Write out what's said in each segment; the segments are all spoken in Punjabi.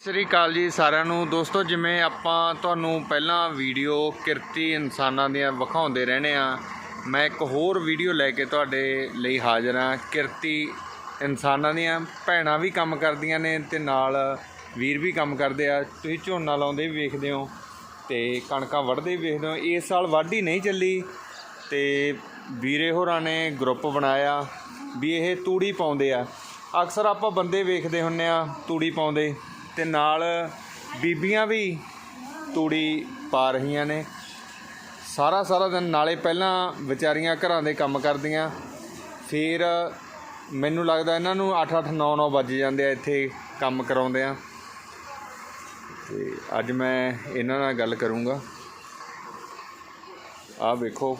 ਸਤਿ ਸ੍ਰੀ ਅਕਾਲ ਜੀ ਸਾਰਿਆਂ ਨੂੰ। ਦੋਸਤੋ, ਜਿਵੇਂ ਆਪਾਂ ਤੁਹਾਨੂੰ ਪਹਿਲਾਂ ਵੀਡੀਓ ਕਿਰਤੀ ਇਨਸਾਨਾਂ ਦੀਆਂ ਵਿਖਾਉਂਦੇ ਰਹਿੰਦੇ ਆ ਮੈਂ ਇੱਕ ਹੋਰ ਵੀਡੀਓ ਲੈ ਕੇ ਤੁਹਾਡੇ ਲਈ ਹਾਜ਼ਰ ਹਾਂ। ਕਿਰਤੀ ਇਨਸਾਨਾਂ ਦੀਆਂ ਭੈਣਾਂ ਵੀ ਕੰਮ ਕਰਦੀਆਂ ਨੇ ਤੇ ਨਾਲ ਵੀਰ ਵੀ ਕੰਮ ਕਰਦੇ ਆ। ਤੁਸੀਂ ਝੋਨਾ ਲਾਉਂਦੇ ਵੀ ਵੇਖਦੇ ਹੋ ਤੇ ਕਣਕਾਂ ਵੱਢਦੇ ਵੀ ਵੇਖਦੇ ਹੋ। ਇਸ ਸਾਲ ਵਾਢੀ ਨਹੀਂ ਚੱਲੀ ਤੇ ਵੀਰੇ ਹੋਰਾਂ ਨੇ ਗਰੁੱਪ ਬਣਾਇਆ ਵੀ ਇਹ ਤੂੜੀ ਪਾਉਂਦੇ ਆ। ਅਕਸਰ ਆਪਾਂ ਬੰਦੇ ਵੇਖਦੇ ਹੁੰਨੇ ਆ ਤੂੜੀ ਪਾਉਂਦੇ। ਤੇ ਨਾਲ ਬੀਬੀਆਂ ਵੀ ਤੂੜੀ ਪਾ ਰਹੀਆਂ ਨੇ। ਸਾਰਾ ਸਾਰਾ ਦਿਨ ਨਾਲੇ ਪਹਿਲਾਂ ਵਿਚਾਰੀਆਂ ਘਰਾਂ ਦੇ ਕੰਮ ਕਰਦੀਆਂ। ਫਿਰ ਮੈਨੂੰ ਲੱਗਦਾ ਇਹਨਾਂ ਨੂੰ 8-8 9-9 ਵੱਜ ਜਾਂਦੇ ਆ ਇੱਥੇ ਕੰਮ ਕਰਾਉਂਦੇ ਆ ਤੇ ਅੱਜ ਮੈਂ ਇਹਨਾਂ ਨਾਲ ਗੱਲ ਕਰੂੰਗਾ। ਆਹ ਵੇਖੋ।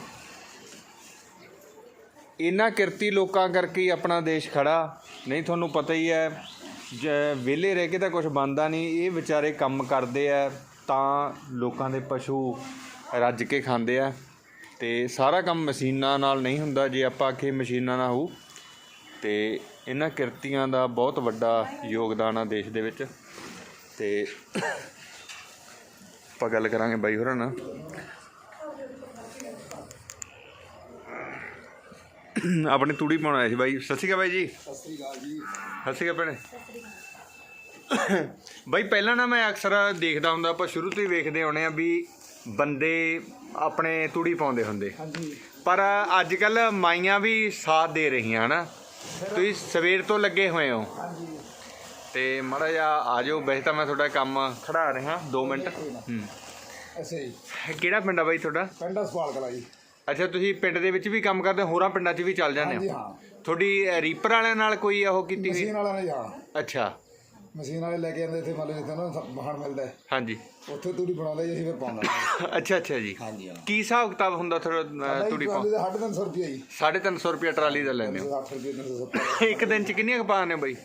ਇਹਨਾਂ ਕਿਰਤੀ ਲੋਕਾਂ ਕਰਕੇ ਹੀ ਆਪਣਾ ਦੇਸ਼ ਖੜਾ। ਨਹੀਂ, ਤੁਹਾਨੂੰ ਪਤਾ ਹੀ ਹੈ ਵਿਹਲੇ ਰਹਿ ਕੇ ਤਾਂ ਕੁਝ ਬਣਦਾ ਨਹੀਂ, ਇਹ ਵਿਚਾਰੇ ਕੰਮ ਕਰਦੇ ਆ ਤਾਂ ਲੋਕਾਂ ਦੇ ਪਸ਼ੂ ਰੱਜ ਕੇ ਖਾਂਦੇ ਆ ਤੇ ਸਾਰਾ ਕੰਮ ਮਸ਼ੀਨਾਂ ਨਾਲ ਨਹੀਂ ਹੁੰਦਾ, ਜੇ ਆਪਾਂ ਆਖੇ ਮਸ਼ੀਨਾਂ ਨਾਲ ਹੋਊ। ਤੇ ਇਹਨਾਂ ਕਿਰਤੀਆਂ ਦਾ ਬਹੁਤ ਵੱਡਾ ਯੋਗਦਾਨ ਆ ਦੇਸ਼ ਦੇ ਵਿੱਚ। ਤੇ ਆਪਾਂ ਗੱਲ ਕਰਾਂਗੇ ਬਾਈ ਹੋਰਾਂ ਨਾਲ। ਆਪਣੇ ਤੂੜੀ ਪਾਉਣ ਆਏ ਸੀ ਬਾਈ। ਸਤਿ ਸ਼੍ਰੀ ਅਕਾਲ ਬਾਈ ਜੀ। ਸਤਿ ਸ੍ਰੀ ਅਕਾਲ ਜੀ। ਸਤਿ ਸ਼੍ਰੀ ਅਕਾਲ ਭੈਣੇ। ਬਾਈ ਪਹਿਲਾਂ ਨਾ ਮੈਂ ਅਕਸਰ ਦੇਖਦਾ ਹੁੰਦਾ ਆਪਾਂ ਸ਼ੁਰੂ ਤੋਂ ਹੀ ਵੇਖਦੇ ਆਉਣੇ ਆ ਵੀ ਬੰਦੇ ਆਪਣੇ ਤੂੜੀ ਪਾਉਂਦੇ ਹੁੰਦੇ। ਹਾਂਜੀ। ਪਰ ਅੱਜ ਕੱਲ ਮਾਈਆਂ ਵੀ ਸਾਥ ਦੇ ਰਹੀਆਂ ਹਨਾ? ਤੁਸੀਂ ਸਵੇਰ ਤੋਂ ਲੱਗੇ ਹੋਏ ਹੋ। ਹਾਂਜੀ। ਤੇ ਮਾੜਾ ਜਿਹਾ ਆ ਜਾਓ ਵੈਸੇ ਤਾਂ ਮੈਂ ਤੁਹਾਡਾ ਕੰਮ ਖੜਾ ਰਿਹਾ 2 ਮਿੰਟ। ਹੂੰ। ਅੱਛਾ ਜੀ। ਕਿਹੜਾ ਪਿੰਡ ਆ ਬਾਈ ਤੁਹਾਡਾ? ਪਿੰਡਾ ਸਵਾਲ ਕਲਾ ਜੀ। ਅੱਛਾ ਤੁਸੀਂ ਪਿੰਡ ਦੇ ਵਿੱਚ ਵੀ ਕੰਮ ਕਰਦੇ ਹੋ ਹੋਰਾਂ ਪਿੰਡਾਂ 'ਚ ਵੀ ਚੱਲ ਜਾਂਦੇ ਹਾਂਜੀ ਹੋ। ਹਾਂ ਤੁਹਾਡੀ ਅ, ਰੀਪਰ ਵਾਲਿਆਂ ਨਾਲ ਕੋਈ ਉਹ ਕੀਤੀ ਹੋਈ? ਮਸ਼ੀਨ ਵਾਲਿਆਂ ਨੇ ਜੀ, ਹਾਂ। ਅੱਛਾ। ਮਸ਼ੀਨ ਵਾਲੇ ਲੈ ਕੇ ਆਉਂਦੇ ਇੱਥੇ ਮੰਨ ਲਓ ਜਿੱਥੇ ਨਾ ਮਹਾਨ ਮਿਲਦਾ ਹੈ, ਹਾਂਜੀ। ਉੱਥੇ ਤੂੜੀ ਬਣਾਉਂਦੇ ਜੀ ਅਸੀਂ ਫਿਰ ਪਾਉਂਦਾ ਅੱਛਾ ਅੱਛਾ ਜੀ। ਹਾਂਜੀ ਹਾਂ। ਕੀ ਹਿਸਾਬ ਕਿਤਾਬ ਹੁੰਦਾ ਥੋੜਾ ਤੂੜੀ ਪਾ ਟਰਾਲੀ ਦਾ 350 ਰੁਪਏ ਜੀ। 350 ਰੁਪਏ ਟਰਾਲੀ ਦਾ ਲੈਂਦੇ 60 ਰੁਪਏ 370 ਹੋ ਇੱਕ ਦਿਨ ਚ ਕਿੰਨੀਆਂ ਕੁ ਹੋ ਬਾਈ?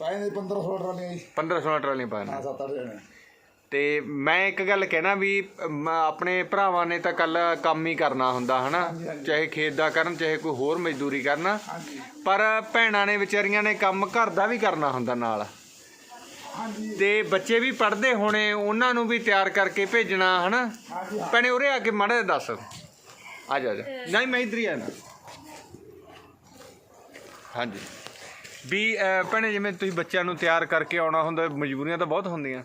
ਪਾਏ ਨੇ 15 16 ਟਰਾਲੀਆਂ ਜੀ। 15 16 ਟਰਾਲੀਆਂ ਪਾਉਂਦੇ ਹਾਂ 7 8 ਜਣੇ। ਤੇ ਮੈਂ ਇੱਕ ਗੱਲ ਕਹਿਣਾ ਵੀ ਅਮ, ਆਪਣੇ ਭਰਾਵਾਂ ਨੇ ਤਾਂ ਕੱਲ ਕੰਮ ਹੀ ਕਰਨਾ ਹੁੰਦਾ ਹਨਾ? ਚਾਹੇ ਖੇਤ ਦਾ ਕਰਨ ਚਾਹੇ ਕੋਈ ਹੋਰ ਮਜ਼ਦੂਰੀ ਕਰਨਾ। ਹਾਂਜੀ। ਪਰ ਭੈਣਾਂ ਨੇ ਵਿਚਾਰੀਆਂ ਨੇ ਕੰਮ ਘਰ ਦਾ ਵੀ ਕਰਨਾ ਹੁੰਦਾ ਨਾਲ। ਹਾਂਜੀ। ਤੇ ਬੱਚੇ ਵੀ ਪੜ੍ਹਦੇ ਹੋਣੇ ਉਹਨਾਂ ਨੂੰ ਵੀ ਤਿਆਰ ਕਰਕੇ ਭੇਜਣਾ ਹਨਾ? ਹਾਂਜੀ ਹਾਂ। ਭੈਣੇ ਉਰੇ ਆ ਕੇ ਮਾੜਾ ਜਿਹਾ ਦੱਸ। ਆ ਜਾ ਆ ਜਾ। ਨਹੀਂ ਮੈਂ ਇੱਧਰ ਹੀ ਆਣਾ ਹਾਂਜੀ। ਵੀ ਅਹ, ਭੈਣੇ ਜਿਵੇਂ ਤੁਸੀਂ ਬੱਚਿਆਂ ਨੂੰ ਤਿਆਰ ਕਰਕੇ ਆਉਣਾ ਹੁੰਦਾ ਮਜਬੂਰੀਆਂ ਤਾਂ ਬਹੁਤ ਹੁੰਦੀਆਂ।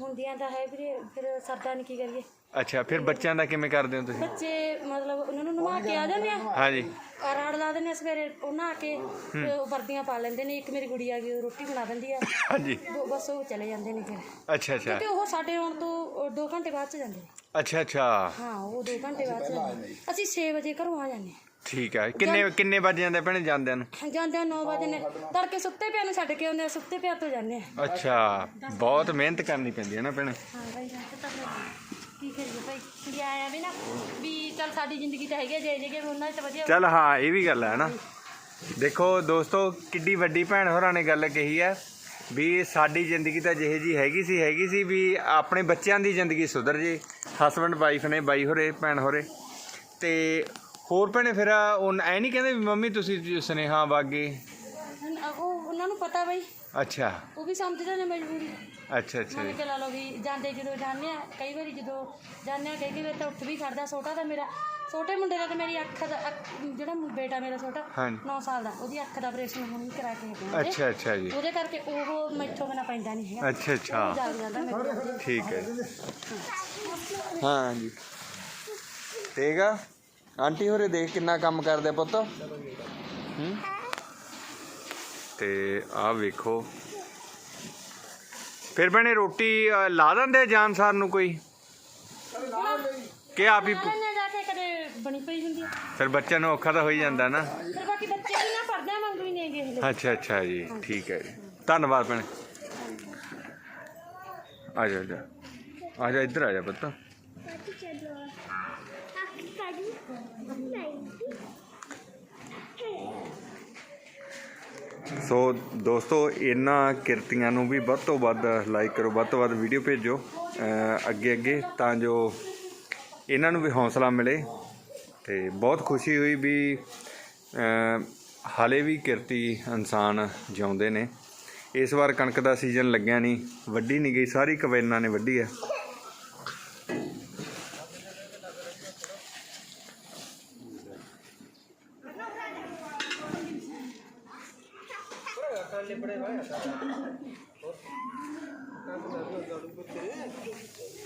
ਹੁੰਦੀਆਂ ਤਾਂ ਹੈ ਵੀਰੇ ਫਿਰ ਸਰਦਾ ਨਹੀਂ ਕੀ ਕਰੀਏ? ਅੱਛਾ ਫਿਰ ਬੱਚਿਆਂ ਦਾ ਕਿਵੇਂ ਕਰਦੇ ਹੋ ਤੁਸੀਂ? ਬੱਚੇ ਮਤਲਬ ਉਹਨਾਂ ਨੂੰ ਨਵਾ ਕੇ ਆ ਜਾਂਦੇ ਆ। ਹਾਂਜੀ। ਰਾੜ ਲਾ ਦਿੰਦੇ ਆ ਸਵੇਰੇ ਉਹਨਾਂ ਆ ਕੇ ਤੇ ਉਹ ਵਰਦੀਆਂ ਪਾ ਲੈਂਦੇ ਨੇ ਇੱਕ ਮੇਰੀ ਗੁੜੀ ਆ ਗਈ ਉਹ ਰੋਟੀ ਬਣਾ ਦਿੰਦੀ ਆ। ਹਾਂਜੀ। ਦੋ- ਬਸ ਉਹ ਚਲੇ ਜਾਂਦੇ ਨੇ ਫਿਰ। ਅੱਛਾ ਅੱਛਾ। ਤੇ ਉਹ ਸਾਡੇ ਆਉਣ ਤੋਂ 2 ਘੰਟੇ ਬਾਅਦ ਚ ਜਾਂਦੇ ਨੇ। ਅੱਛਾ ਅੱਛਾ। ਹਾਂ ਉਹ 2 ਘੰਟੇ ਬਾਅਦ ਚ ਜਾਂਦੇ ਨੇ। ਅਸੀਂ 6 ਵਜੇ ਘਰੋਂ ਆ ਜਾਂਦੇ ਠੀਕ ਹੈ ਕਿੰਨੇ ਕਿੰਨੇ ਵਜੇ ਜਾਂਦੇ ਭੈਣੇ ਜਾਂਦਿਆਂ ਨੂੰ? ਹਾਂ ਜਾਂਦੇ ਆ 9 ਵਜੇ ਨੇ ਤੜਕੇ ਸੁੱਤੇ ਪਿਆ ਨੂੰ ਛੱਡ ਕੇ ਆਉਂਦੇ ਆ ਸੁੱਤੇ ਪਿਆ ਤੋਂ ਜਾਂਦੇ ਆ। ਅੱਛਾ ਬਹੁਤ ਮਿਹਨਤ ਕਰਨੀ ਪੈਂਦੀ ਹੈ ਨਾ ਭੈਣੇ। ਹਾਂ ਭਾਈ ਤਾਂ ਕੀ ਕਰੀਏ ਭਾਈ ਵੀ ਆਇਆ ਵੀ ਨਾ ਵੀ ਚੱਲ ਸਾਡੀ ਜ਼ਿੰਦਗੀ ਤਾਂ ਹੈਗੀ ਜੇ ਜੇ ਉਹਨਾਂ ਚ ਵਧੀਆ ਚੱਲ ਹਾਂ ਇਹ ਵੀ ਗੱਲ ਹੈ ਨਾ। ਦੇਖੋ ਦੋਸਤੋ ਕਿੱਡੀ ਵੱਡੀ ਭੈਣ ਹੋਰਾਂ ਨੇ ਗੱਲ ਕਹੀ ਹੈ ਵੀ ਸਾਡੀ ਜ਼ਿੰਦਗੀ ਤਾਂ ਜਿਹੇ ਜੀ ਹੈਗੀ ਸੀ ਹੈਗੀ ਸੀ ਵੀ ਆਪਣੇ ਬੱਚਿਆਂ ਦੀ ਜ਼ਿੰਦਗੀ ਸੁਧਰ ਜੇ। ਹਸਬੰਡ ਵਾਈਫ ਨੇ ਬਾਈ ਹੋਰੇ ਭੈਣ ਹੋਰੇ। ਤੇ ਹੋਰ ਭੈਣੇ ਫਿਰ ਉਹ ਐ ਨਹੀਂ ਕਹਿੰਦੇ ਵੀ ਮੰਮੀ ਤੁਸੀਂ ਸੁਨੇਹਾ ਵਾਗੇ? ਉਹ ਉਹਨਾਂ ਨੂੰ ਪਤਾ ਬਈ। ਅੱਛਾ। ਉਹ ਵੀ ਸਮਝਦੇ ਨੇ ਮਜਬੂਰੀ। ਅੱਛਾ ਅੱਛਾ। ਜੀ ਕੇ ਲਾ ਵੀ ਜਾਂਦੇ ਜਦੋਂ ਜਾਂਦੇ ਆ ਕਈ ਵਾਰੀ ਜਦੋਂ ਜਾਂਦੇ ਆ ਕਈ ਕਈ ਵਾਰ ਤਾਂ ਉੱਠ ਵੀ ਖੜਦਾ ਛੋਟਾ ਤਾਂ ਮੇਰਾ ਛੋਟੇ ਮੁੰਡੇ ਦਾ ਤਾਂ ਮੇਰੀ ਅੱਖ ਦਾ ਅੱਖ- ਜਿਹੜਾ ਬੇਟਾ ਮੇਰਾ ਛੋਟਾ ਹਾਂਜੀ। 9 ਸਾਲ ਦਾ ਉਹਦੀ ਅੱਖ ਦਾ ਆਪਰੇਸ਼ਨ ਹੁਣ ਕਰਾ ਕੇ ਹਟੇ। ਅੱਛਾ ਅੱਛਾ ਜੀ। ਉਹਦੇ ਕਰਕੇ ਉਹ ਮੈਥੋਂ ਬਿਨਾ ਪੈਂਦਾ ਨਹੀਂ ਹੈਗਾ। ਅੱਛਾ ਅੱਛਾ। ਜਾਗ ਜਾਂਦਾ ਮੇਰੇ ਠੀਕ ਹੈ। ਹਾਂ ਜੀ। ਠੀਕ ਆ। ਆਂਟੀ ਹੋਰੇ ਦੇਖ ਕਿੰਨਾ ਕੰਮ ਕਰਦੇ ਆ ਪੁੱਤ। ਹੂੰ। ਤੇ ਆਹ ਵੇਖੋ। ਫਿਰ ਬਣੇ ਰੋਟੀ ਅ, ਲਾ ਦਿੰਦੇ ਜਾਨ ਸਾਰ ਨੂੰ ਕੋਈ? ਕਿ ਆਪ ਹੀ ਨੇ ਜਾ ਕੇ ਕਦੇ ਬਣੀ ਪਈ ਹੁੰਦੀ ਆ। ਫਿਰ ਬੱਚਿਆਂ ਨੂੰ ਔਖਾ ਤਾਂ ਹੋ ਹੀ ਜਾਂਦਾ ਨਾ। ਫਿਰ ਬਾਕੀ ਬੱਚੇ ਵੀ ਨਾ ਪੜਦੇ ਮੰਗੂ ਹੀ ਨੇਗੇ ਇਹ ਅੱਛਾ ਅੱਛਾ ਜੀ ਠੀਕ ਹੈ ਜੀ। ਧੰਨਵਾਦ ਭੈਣੇ। ਆ ਜਾ ਆ ਜਾ। ਆ ਜਾ ਇੱਧਰ ਆ ਜਾ ਪੁੱਤ। ਸੋ ਦੋਸਤੋ, ਇਹਨਾਂ ਕਿਰਤੀਆਂ ਨੂੰ ਵੀ ਵੱਧ ਤੋਂ ਵੱਧ ਲਾਈਕ ਕਰੋ, ਵੱਧ ਤੋਂ ਵੱਧ ਵੀਡੀਓ ਭੇਜੋ। ਅੱਗੇ ਅੱਗੇ ਤਾਂ ਜੋ ਇਹਨਾਂ ਨੂੰ ਵੀ ਹੌਸਲਾ ਮਿਲੇ ਤੇ ਬਹੁਤ ਖੁਸ਼ੀ ਹੋਈ ਵੀ ਹਾਲੇ ਵੀ ਕਿਰਤੀ ਇਨਸਾਨ ਜਿਉਂਦੇ ਨੇ। ਇਸ ਵਾਰ ਕਣਕ ਦਾ ਸੀਜ਼ਨ ਲੱਗਿਆ ਨਹੀਂ, ਵੱਢੀ ਨਹੀਂ ਗਈ, ਸਾਰੀ ਕਬੈਨਾਂ ਨੇ ਵੱਢੀ ਹੈ